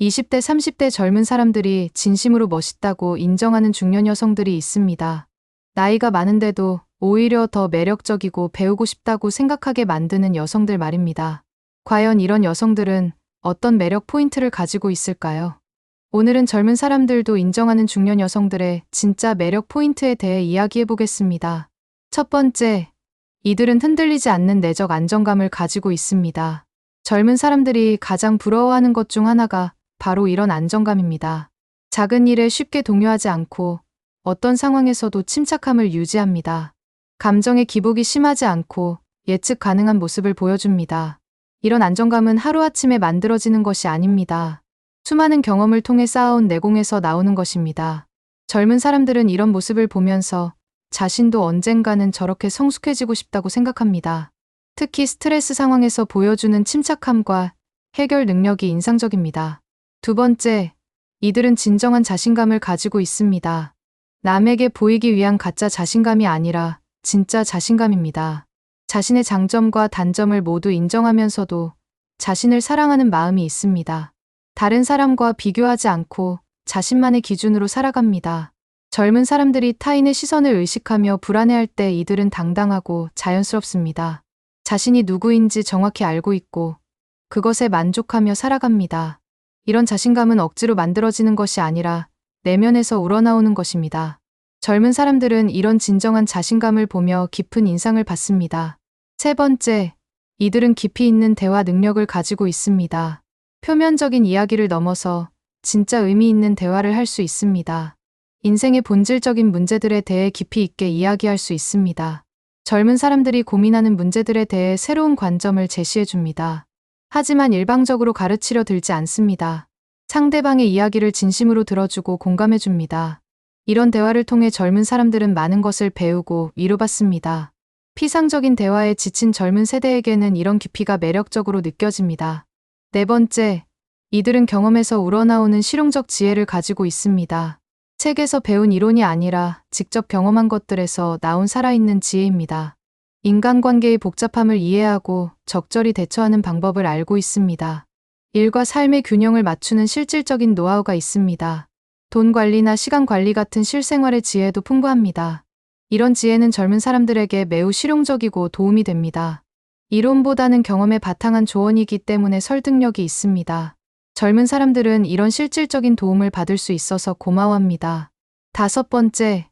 20대, 30대 젊은 사람들이 진심으로 멋있다고 인정하는 중년 여성들이 있습니다. 나이가 많은데도 오히려 더 매력적이고 배우고 싶다고 생각하게 만드는 여성들 말입니다. 과연 이런 여성들은 어떤 매력 포인트를 가지고 있을까요? 오늘은 젊은 사람들도 인정하는 중년 여성들의 진짜 매력 포인트에 대해 이야기해 보겠습니다. 첫 번째, 이들은 흔들리지 않는 내적 안정감을 가지고 있습니다. 젊은 사람들이 가장 부러워하는 것 중 하나가 바로 이런 안정감입니다. 작은 일에 쉽게 동요하지 않고 어떤 상황에서도 침착함을 유지합니다. 감정의 기복이 심하지 않고 예측 가능한 모습을 보여줍니다. 이런 안정감은 하루아침에 만들어지는 것이 아닙니다. 수많은 경험을 통해 쌓아온 내공에서 나오는 것입니다. 젊은 사람들은 이런 모습을 보면서 자신도 언젠가는 저렇게 성숙해지고 싶다고 생각합니다. 특히 스트레스 상황에서 보여주는 침착함과 해결 능력이 인상적입니다. 두 번째, 이들은 진정한 자신감을 가지고 있습니다. 남에게 보이기 위한 가짜 자신감이 아니라 진짜 자신감입니다. 자신의 장점과 단점을 모두 인정하면서도 자신을 사랑하는 마음이 있습니다. 다른 사람과 비교하지 않고 자신만의 기준으로 살아갑니다. 젊은 사람들이 타인의 시선을 의식하며 불안해할 때 이들은 당당하고 자연스럽습니다. 자신이 누구인지 정확히 알고 있고 그것에 만족하며 살아갑니다. 이런 자신감은 억지로 만들어지는 것이 아니라 내면에서 우러나오는 것입니다. 젊은 사람들은 이런 진정한 자신감을 보며 깊은 인상을 받습니다. 세 번째, 이들은 깊이 있는 대화 능력을 가지고 있습니다. 표면적인 이야기를 넘어서 진짜 의미 있는 대화를 할 수 있습니다. 인생의 본질적인 문제들에 대해 깊이 있게 이야기할 수 있습니다. 젊은 사람들이 고민하는 문제들에 대해 새로운 관점을 제시해 줍니다. 하지만 일방적으로 가르치려 들지 않습니다. 상대방의 이야기를 진심으로 들어주고 공감해 줍니다. 이런 대화를 통해 젊은 사람들은 많은 것을 배우고 위로받습니다. 피상적인 대화에 지친 젊은 세대에게는 이런 깊이가 매력적으로 느껴집니다. 네 번째, 이들은 경험에서 우러나오는 실용적 지혜를 가지고 있습니다. 책에서 배운 이론이 아니라 직접 경험한 것들에서 나온 살아있는 지혜입니다. 인간관계의 복잡함을 이해하고 적절히 대처하는 방법을 알고 있습니다. 일과 삶의 균형을 맞추는 실질적인 노하우가 있습니다. 돈 관리나 시간 관리 같은 실생활의 지혜도 풍부합니다. 이런 지혜는 젊은 사람들에게 매우 실용적이고 도움이 됩니다. 이론보다는 경험에 바탕한 조언이기 때문에 설득력이 있습니다. 젊은 사람들은 이런 실질적인 도움을 받을 수 있어서 고마워합니다. 다섯 번째,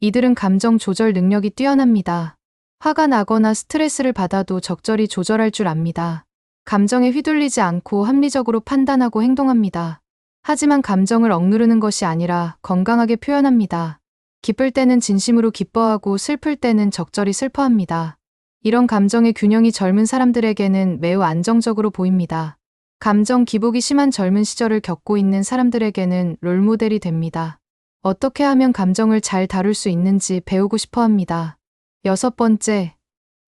이들은 감정 조절 능력이 뛰어납니다. 화가 나거나 스트레스를 받아도 적절히 조절할 줄 압니다. 감정에 휘둘리지 않고 합리적으로 판단하고 행동합니다. 하지만 감정을 억누르는 것이 아니라 건강하게 표현합니다. 기쁠 때는 진심으로 기뻐하고 슬플 때는 적절히 슬퍼합니다. 이런 감정의 균형이 젊은 사람들에게는 매우 안정적으로 보입니다. 감정 기복이 심한 젊은 시절을 겪고 있는 사람들에게는 롤모델이 됩니다. 어떻게 하면 감정을 잘 다룰 수 있는지 배우고 싶어 합니다. 여섯 번째,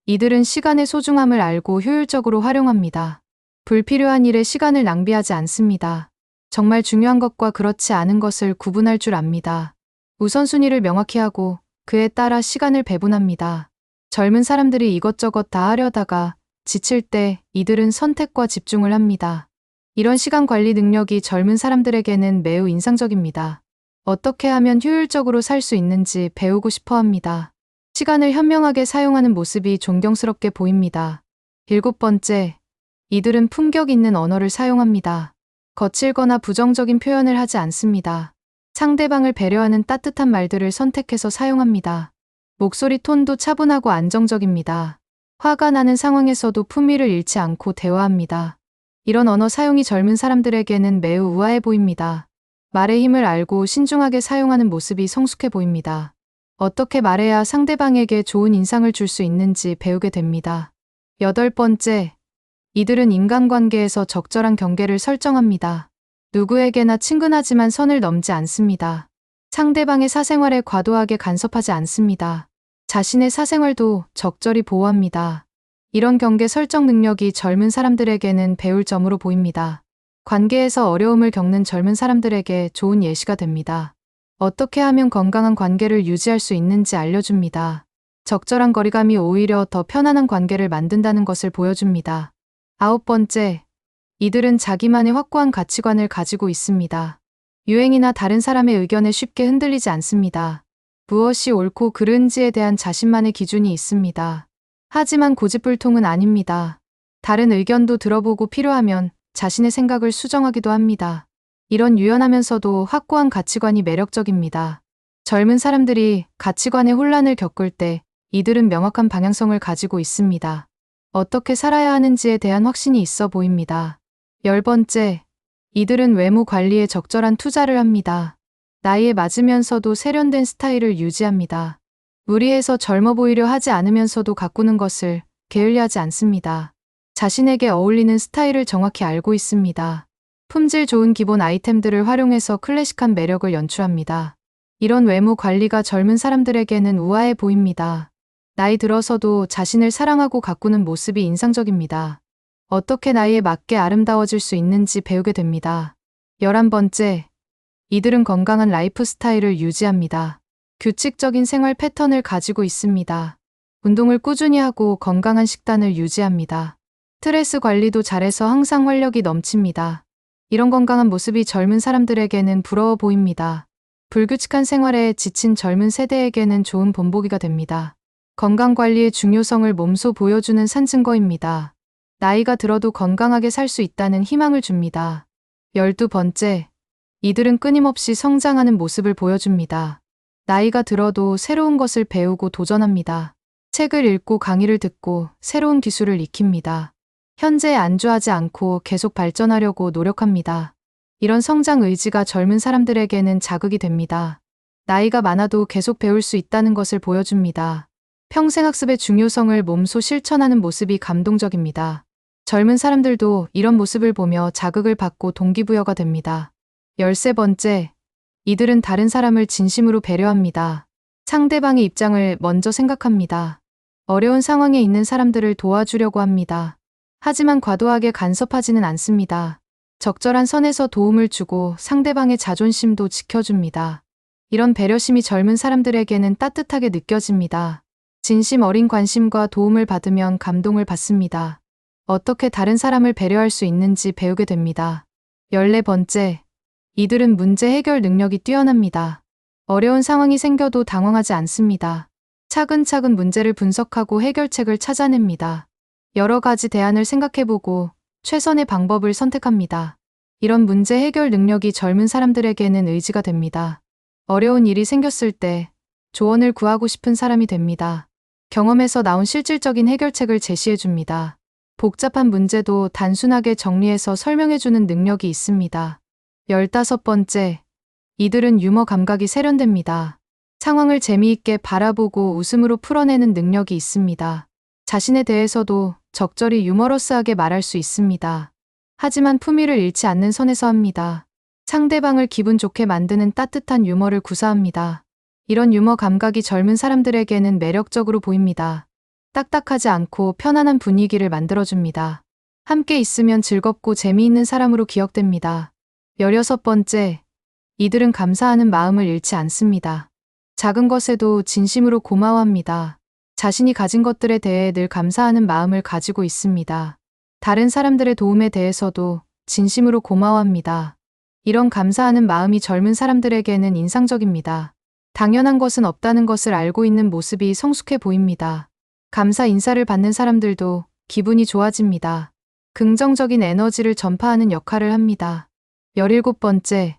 이들은 시간의 소중함을 알고 효율적으로 활용합니다. 불필요한 일에 시간을 낭비하지 않습니다. 정말 중요한 것과 그렇지 않은 것을 구분할 줄 압니다. 우선순위를 명확히 하고 그에 따라 시간을 배분합니다. 젊은 사람들이 이것저것 다 하려다가 지칠 때 이들은 선택과 집중을 합니다. 이런 시간 관리 능력이 젊은 사람들에게는 매우 인상적입니다. 어떻게 하면 효율적으로 살 수 있는지 배우고 싶어 합니다. 시간을 현명하게 사용하는 모습이 존경스럽게 보입니다. 일곱 번째, 이들은 품격 있는 언어를 사용합니다. 거칠거나 부정적인 표현을 하지 않습니다. 상대방을 배려하는 따뜻한 말들을 선택해서 사용합니다. 목소리 톤도 차분하고 안정적입니다. 화가 나는 상황에서도 품위를 잃지 않고 대화합니다. 이런 언어 사용이 젊은 사람들에게는 매우 우아해 보입니다. 말의 힘을 알고 신중하게 사용하는 모습이 성숙해 보입니다. 어떻게 말해야 상대방에게 좋은 인상을 줄 수 있는지 배우게 됩니다. 여덟 번째, 이들은 인간관계에서 적절한 경계를 설정합니다. 누구에게나 친근하지만 선을 넘지 않습니다. 상대방의 사생활에 과도하게 간섭하지 않습니다. 자신의 사생활도 적절히 보호합니다. 이런 경계 설정 능력이 젊은 사람들에게는 배울 점으로 보입니다. 관계에서 어려움을 겪는 젊은 사람들에게 좋은 예시가 됩니다. 어떻게 하면 건강한 관계를 유지할 수 있는지 알려줍니다. 적절한 거리감이 오히려 더 편안한 관계를 만든다는 것을 보여줍니다. 아홉 번째, 이들은 자기만의 확고한 가치관을 가지고 있습니다. 유행이나 다른 사람의 의견에 쉽게 흔들리지 않습니다. 무엇이 옳고 그른지에 대한 자신만의 기준이 있습니다. 하지만 고집불통은 아닙니다. 다른 의견도 들어보고 필요하면 자신의 생각을 수정하기도 합니다. 이런 유연하면서도 확고한 가치관이 매력적입니다. 젊은 사람들이 가치관의 혼란을 겪을 때 이들은 명확한 방향성을 가지고 있습니다. 어떻게 살아야 하는지에 대한 확신이 있어 보입니다. 열 번째, 이들은 외모 관리에 적절한 투자를 합니다. 나이에 맞으면서도 세련된 스타일을 유지합니다. 무리해서 젊어 보이려 하지 않으면서도 가꾸는 것을 게을리하지 않습니다. 자신에게 어울리는 스타일을 정확히 알고 있습니다. 품질 좋은 기본 아이템들을 활용해서 클래식한 매력을 연출합니다. 이런 외모 관리가 젊은 사람들에게는 우아해 보입니다. 나이 들어서도 자신을 사랑하고 가꾸는 모습이 인상적입니다. 어떻게 나이에 맞게 아름다워질 수 있는지 배우게 됩니다. 11번째, 이들은 건강한 라이프 스타일을 유지합니다. 규칙적인 생활 패턴을 가지고 있습니다. 운동을 꾸준히 하고 건강한 식단을 유지합니다. 스트레스 관리도 잘해서 항상 활력이 넘칩니다. 이런 건강한 모습이 젊은 사람들에게는 부러워 보입니다. 불규칙한 생활에 지친 젊은 세대에게는 좋은 본보기가 됩니다. 건강 관리의 중요성을 몸소 보여주는 산증거입니다. 나이가 들어도 건강하게 살 수 있다는 희망을 줍니다. 열두 번째, 이들은 끊임없이 성장하는 모습을 보여줍니다. 나이가 들어도 새로운 것을 배우고 도전합니다. 책을 읽고 강의를 듣고 새로운 기술을 익힙니다. 현재에 안주하지 않고 계속 발전하려고 노력합니다. 이런 성장 의지가 젊은 사람들에게는 자극이 됩니다. 나이가 많아도 계속 배울 수 있다는 것을 보여줍니다. 평생 학습의 중요성을 몸소 실천하는 모습이 감동적입니다. 젊은 사람들도 이런 모습을 보며 자극을 받고 동기부여가 됩니다. 열세 번째, 이들은 다른 사람을 진심으로 배려합니다. 상대방의 입장을 먼저 생각합니다. 어려운 상황에 있는 사람들을 도와주려고 합니다. 하지만 과도하게 간섭하지는 않습니다. 적절한 선에서 도움을 주고 상대방의 자존심도 지켜줍니다. 이런 배려심이 젊은 사람들에게는 따뜻하게 느껴집니다. 진심 어린 관심과 도움을 받으면 감동을 받습니다. 어떻게 다른 사람을 배려할 수 있는지 배우게 됩니다. 14번째, 이들은 문제 해결 능력이 뛰어납니다. 어려운 상황이 생겨도 당황하지 않습니다. 차근차근 문제를 분석하고 해결책을 찾아냅니다. 여러 가지 대안을 생각해보고 최선의 방법을 선택합니다. 이런 문제 해결 능력이 젊은 사람들에게는 의지가 됩니다. 어려운 일이 생겼을 때 조언을 구하고 싶은 사람이 됩니다. 경험에서 나온 실질적인 해결책을 제시해 줍니다. 복잡한 문제도 단순하게 정리해서 설명해주는 능력이 있습니다. 열다섯 번째, 이들은 유머 감각이 세련됩니다. 상황을 재미있게 바라보고 웃음으로 풀어내는 능력이 있습니다. 자신에 대해서도 적절히 유머러스하게 말할 수 있습니다. 하지만 품위를 잃지 않는 선에서 합니다. 상대방을 기분 좋게 만드는 따뜻한 유머를 구사합니다. 이런 유머 감각이 젊은 사람들에게는 매력적으로 보입니다. 딱딱하지 않고 편안한 분위기를 만들어줍니다. 함께 있으면 즐겁고 재미있는 사람으로 기억됩니다. 16번째, 이들은 감사하는 마음을 잃지 않습니다. 작은 것에도 진심으로 고마워합니다. 자신이 가진 것들에 대해 늘 감사하는 마음을 가지고 있습니다. 다른 사람들의 도움에 대해서도 진심으로 고마워합니다. 이런 감사하는 마음이 젊은 사람들에게는 인상적입니다. 당연한 것은 없다는 것을 알고 있는 모습이 성숙해 보입니다. 감사 인사를 받는 사람들도 기분이 좋아집니다. 긍정적인 에너지를 전파하는 역할을 합니다. 17번째,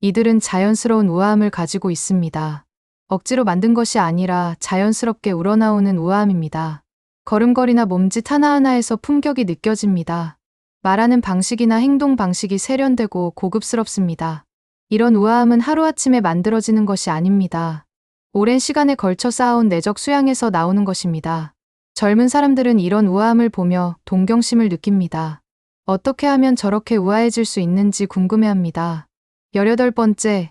이들은 자연스러운 우아함을 가지고 있습니다. 억지로 만든 것이 아니라 자연스럽게 우러나오는 우아함입니다. 걸음걸이나 몸짓 하나하나에서 품격이 느껴집니다. 말하는 방식이나 행동 방식이 세련되고 고급스럽습니다. 이런 우아함은 하루아침에 만들어지는 것이 아닙니다. 오랜 시간에 걸쳐 쌓아온 내적 수양에서 나오는 것입니다. 젊은 사람들은 이런 우아함을 보며 동경심을 느낍니다. 어떻게 하면 저렇게 우아해질 수 있는지 궁금해합니다. 18번째,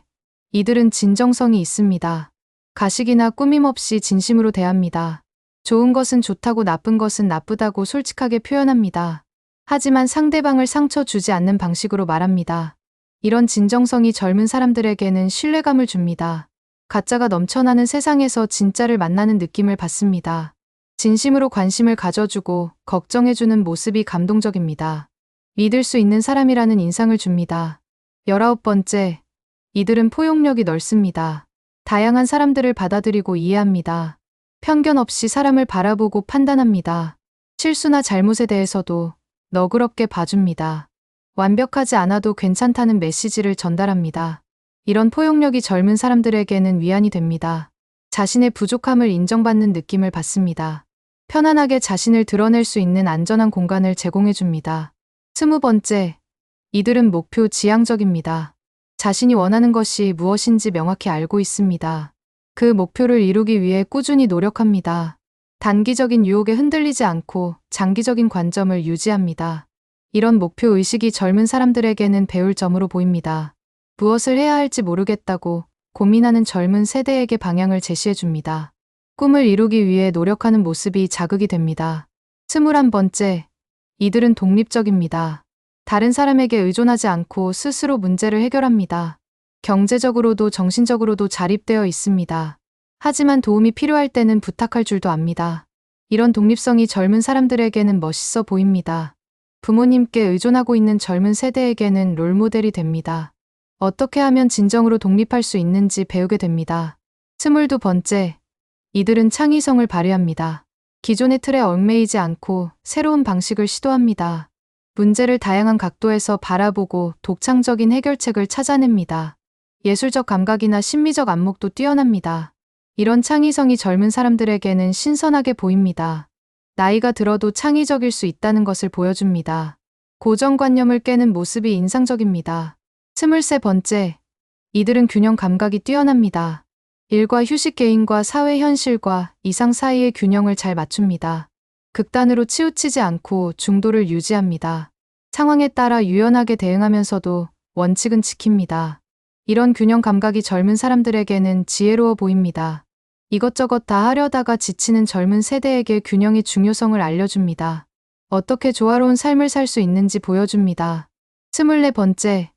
이들은 진정성이 있습니다. 가식이나 꾸밈 없이 진심으로 대합니다. 좋은 것은 좋다고 나쁜 것은 나쁘다고 솔직하게 표현합니다. 하지만 상대방을 상처 주지 않는 방식으로 말합니다. 이런 진정성이 젊은 사람들에게는 신뢰감을 줍니다. 가짜가 넘쳐나는 세상에서 진짜를 만나는 느낌을 받습니다. 진심으로 관심을 가져주고 걱정해주는 모습이 감동적입니다. 믿을 수 있는 사람이라는 인상을 줍니다. 열아홉 번째, 이들은 포용력이 넓습니다. 다양한 사람들을 받아들이고 이해합니다. 편견 없이 사람을 바라보고 판단합니다. 실수나 잘못에 대해서도 너그럽게 봐줍니다. 완벽하지 않아도 괜찮다는 메시지를 전달합니다. 이런 포용력이 젊은 사람들에게는 위안이 됩니다. 자신의 부족함을 인정받는 느낌을 받습니다. 편안하게 자신을 드러낼 수 있는 안전한 공간을 제공해 줍니다. 스무 번째, 이들은 목표 지향적입니다. 자신이 원하는 것이 무엇인지 명확히 알고 있습니다. 그 목표를 이루기 위해 꾸준히 노력합니다. 단기적인 유혹에 흔들리지 않고 장기적인 관점을 유지합니다. 이런 목표 의식이 젊은 사람들에게는 배울 점으로 보입니다. 무엇을 해야 할지 모르겠다고 고민하는 젊은 세대에게 방향을 제시해 줍니다. 꿈을 이루기 위해 노력하는 모습이 자극이 됩니다. 스물한 번째, 이들은 독립적입니다. 다른 사람에게 의존하지 않고 스스로 문제를 해결합니다. 경제적으로도 정신적으로도 자립되어 있습니다. 하지만 도움이 필요할 때는 부탁할 줄도 압니다. 이런 독립성이 젊은 사람들에게는 멋있어 보입니다. 부모님께 의존하고 있는 젊은 세대에게는 롤모델이 됩니다. 어떻게 하면 진정으로 독립할 수 있는지 배우게 됩니다. 스물두 번째, 이들은 창의성을 발휘합니다. 기존의 틀에 얽매이지 않고 새로운 방식을 시도합니다. 문제를 다양한 각도에서 바라보고 독창적인 해결책을 찾아냅니다. 예술적 감각이나 심미적 안목도 뛰어납니다. 이런 창의성이 젊은 사람들에게는 신선하게 보입니다. 나이가 들어도 창의적일 수 있다는 것을 보여줍니다. 고정관념을 깨는 모습이 인상적입니다. 스물세 번째, 이들은 균형 감각이 뛰어납니다. 일과 휴식 개인과 사회 현실과 이상 사이의 균형을 잘 맞춥니다. 극단으로 치우치지 않고 중도를 유지합니다. 상황에 따라 유연하게 대응하면서도 원칙은 지킵니다. 이런 균형 감각이 젊은 사람들에게는 지혜로워 보입니다. 이것저것 다 하려다가 지치는 젊은 세대에게 균형의 중요성을 알려줍니다. 어떻게 조화로운 삶을 살 수 있는지 보여줍니다. 스물네 번째,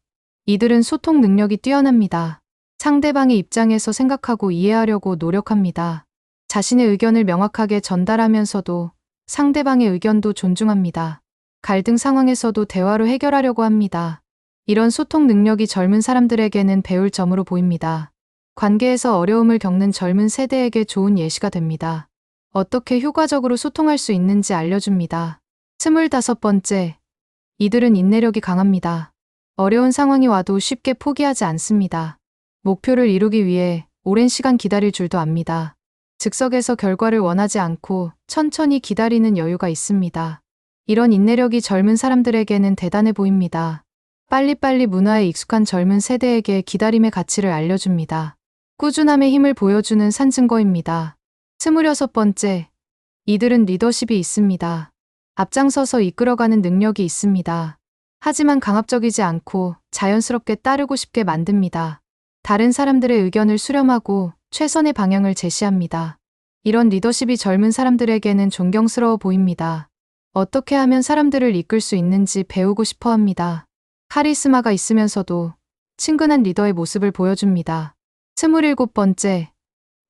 이들은 소통 능력이 뛰어납니다. 상대방의 입장에서 생각하고 이해하려고 노력합니다. 자신의 의견을 명확하게 전달하면서도 상대방의 의견도 존중합니다. 갈등 상황에서도 대화로 해결하려고 합니다. 이런 소통 능력이 젊은 사람들에게는 배울 점으로 보입니다. 관계에서 어려움을 겪는 젊은 세대에게 좋은 예시가 됩니다. 어떻게 효과적으로 소통할 수 있는지 알려줍니다. 스물다섯 번째, 이들은 인내력이 강합니다. 어려운 상황이 와도 쉽게 포기하지 않습니다. 목표를 이루기 위해 오랜 시간 기다릴 줄도 압니다. 즉석에서 결과를 원하지 않고 천천히 기다리는 여유가 있습니다. 이런 인내력이 젊은 사람들에게는 대단해 보입니다. 빨리빨리 문화에 익숙한 젊은 세대에게 기다림의 가치를 알려줍니다. 꾸준함의 힘을 보여주는 산증거입니다. 스물여섯 번째, 이들은 리더십이 있습니다. 앞장서서 이끌어가는 능력이 있습니다. 하지만 강압적이지 않고 자연스럽게 따르고 싶게 만듭니다. 다른 사람들의 의견을 수렴하고 최선의 방향을 제시합니다. 이런 리더십이 젊은 사람들에게는 존경스러워 보입니다. 어떻게 하면 사람들을 이끌 수 있는지 배우고 싶어 합니다. 카리스마가 있으면서도 친근한 리더의 모습을 보여줍니다. 스물일곱 번째,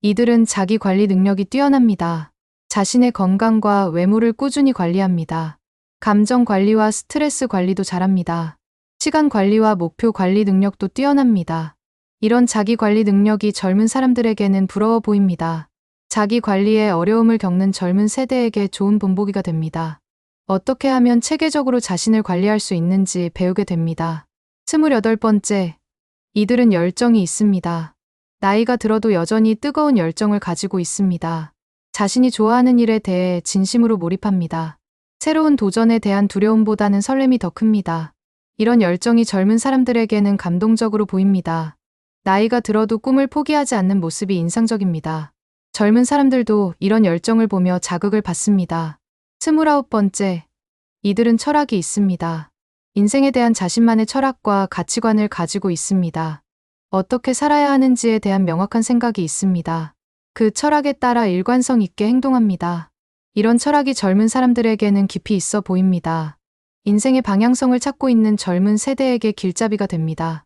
이들은 자기 관리 능력이 뛰어납니다. 자신의 건강과 외모를 꾸준히 관리합니다. 감정 관리와 스트레스 관리도 잘합니다. 시간 관리와 목표 관리 능력도 뛰어납니다. 이런 자기 관리 능력이 젊은 사람들에게는 부러워 보입니다. 자기 관리에 어려움을 겪는 젊은 세대에게 좋은 본보기가 됩니다. 어떻게 하면 체계적으로 자신을 관리할 수 있는지 배우게 됩니다. 스물여덟 번째, 이들은 열정이 있습니다. 나이가 들어도 여전히 뜨거운 열정을 가지고 있습니다. 자신이 좋아하는 일에 대해 진심으로 몰입합니다. 새로운 도전에 대한 두려움보다는 설렘이 더 큽니다. 이런 열정이 젊은 사람들에게는 감동적으로 보입니다. 나이가 들어도 꿈을 포기하지 않는 모습이 인상적입니다. 젊은 사람들도 이런 열정을 보며 자극을 받습니다. 스물아홉 번째, 이들은 철학이 있습니다. 인생에 대한 자신만의 철학과 가치관을 가지고 있습니다. 어떻게 살아야 하는지에 대한 명확한 생각이 있습니다. 그 철학에 따라 일관성 있게 행동합니다. 이런 철학이 젊은 사람들에게는 깊이 있어 보입니다. 인생의 방향성을 찾고 있는 젊은 세대에게 길잡이가 됩니다.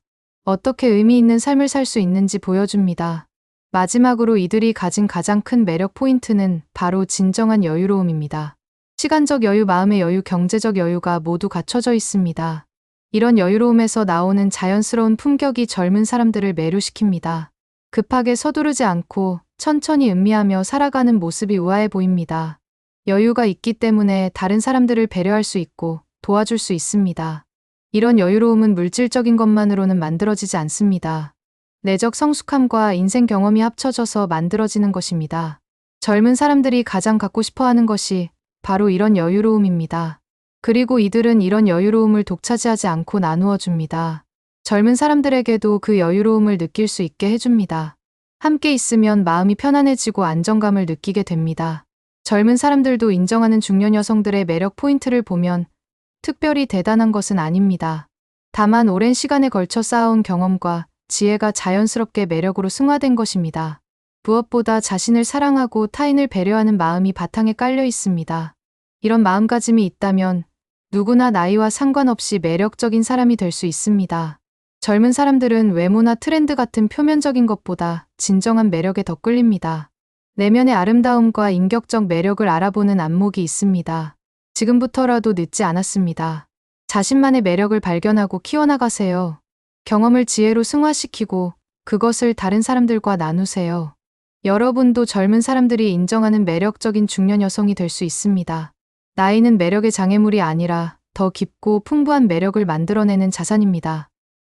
어떻게 의미 있는 삶을 살 수 있는지 보여줍니다. 마지막으로 이들이 가진 가장 큰 매력 포인트는 바로 진정한 여유로움입니다. 시간적 여유, 마음의 여유, 경제적 여유가 모두 갖춰져 있습니다. 이런 여유로움에서 나오는 자연스러운 품격이 젊은 사람들을 매료시킵니다. 급하게 서두르지 않고 천천히 음미하며 살아가는 모습이 우아해 보입니다. 여유가 있기 때문에 다른 사람들을 배려할 수 있고 도와줄 수 있습니다. 이런 여유로움은 물질적인 것만으로는 만들어지지 않습니다. 내적 성숙함과 인생 경험이 합쳐져서 만들어지는 것입니다. 젊은 사람들이 가장 갖고 싶어 하는 것이 바로 이런 여유로움입니다. 그리고 이들은 이런 여유로움을 독차지하지 않고 나누어 줍니다. 젊은 사람들에게도 그 여유로움을 느낄 수 있게 해줍니다. 함께 있으면 마음이 편안해지고 안정감을 느끼게 됩니다. 젊은 사람들도 인정하는 중년 여성들의 매력 포인트를 보면 특별히 대단한 것은 아닙니다. 다만 오랜 시간에 걸쳐 쌓아온 경험과 지혜가 자연스럽게 매력으로 승화된 것입니다. 무엇보다 자신을 사랑하고 타인을 배려하는 마음이 바탕에 깔려 있습니다. 이런 마음가짐이 있다면 누구나 나이와 상관없이 매력적인 사람이 될 수 있습니다. 젊은 사람들은 외모나 트렌드 같은 표면적인 것보다 진정한 매력에 더 끌립니다. 내면의 아름다움과 인격적 매력을 알아보는 안목이 있습니다. 지금부터라도 늦지 않았습니다. 자신만의 매력을 발견하고 키워나가세요. 경험을 지혜로 승화시키고 그것을 다른 사람들과 나누세요. 여러분도 젊은 사람들이 인정하는 매력적인 중년 여성이 될 수 있습니다. 나이는 매력의 장애물이 아니라 더 깊고 풍부한 매력을 만들어내는 자산입니다.